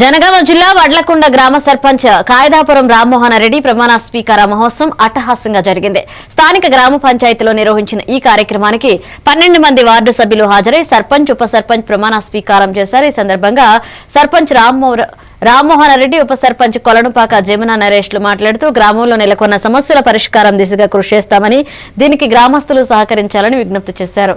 జనగామ జిల్లా వడ్లకొండ గ్రామ సర్పంచ్ కాయదాపురం రామ్మోహన్ రెడ్డి ప్రమాణ స్వీకార మహోత్సవం అట్టహాసంగా జరిగింది. స్థానిక గ్రామ పంచాయతీలో నిర్వహించిన ఈ కార్యక్రమానికి పన్నెండు మంది వార్డు సభ్యులు హాజరై సర్పంచ్ ఉప సర్పంచ్ ప్రమాణ స్వీకారం చేశారు. ఈ సందర్భంగా సర్పంచ్ రామ్మోహన్ రామ్మోహన్ రెడ్డి ఉప సర్పంచ్ కొలనుపాక జమున నరేష్లు మాట్లాడుతూ గ్రామంలో నెలకొన్న సమస్యల పరిష్కారం దిశగా కృషి చేస్తామని దీనికి గ్రామస్తులు సహకరించాలని విజ్ఞప్తి చేశారు.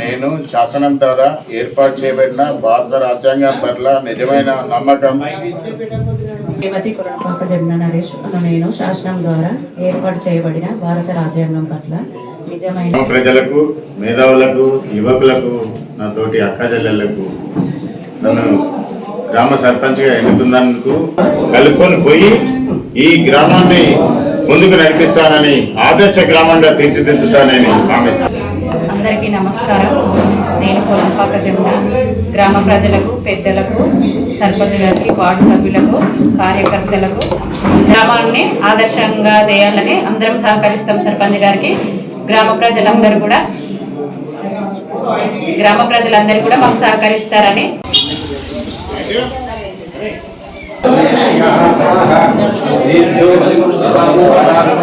నేను శాసనం ద్వారా ఏర్పాటు చేయబడిన భారత రాజ్యాంగం పట్ల నిజమైన నమ్మకం శ్రీమతి జమున నరేష్ నేను శాసనం ద్వారా ఏర్పాటు చేయబడిన భారత రాజ్యాంగం పట్ల నిజమైన ప్రజలకు మేధావులకు యువకులకు నా తోటి అక్కజల్లెళ్ళకు నన్ను గ్రామ సర్పంచ్గా ఎన్నుకున్నందుకు కలుపుకొని పోయి ఈ గ్రామాన్ని ముందుకు నడిపిస్తానని ఆదర్శ గ్రామంగా తీర్చిదిద్దుతానని భావిస్తాను అందరికీ నమస్కారం. నేను పొలంపాక జమున గ్రామ ప్రజలకు పెద్దలకు సర్పంచ్ గారికి వార్డు సభ్యులకు కార్యకర్తలకు గ్రామాన్ని ఆదర్శంగా చేయాలని అందరం సహకరిస్తాం సర్పంచ్ గారికి. గ్రామ ప్రజలందరూ కూడా గ్రామ ప్రజలందరూ కూడా మాకు సహకరిస్తారని. Deus nos favorável,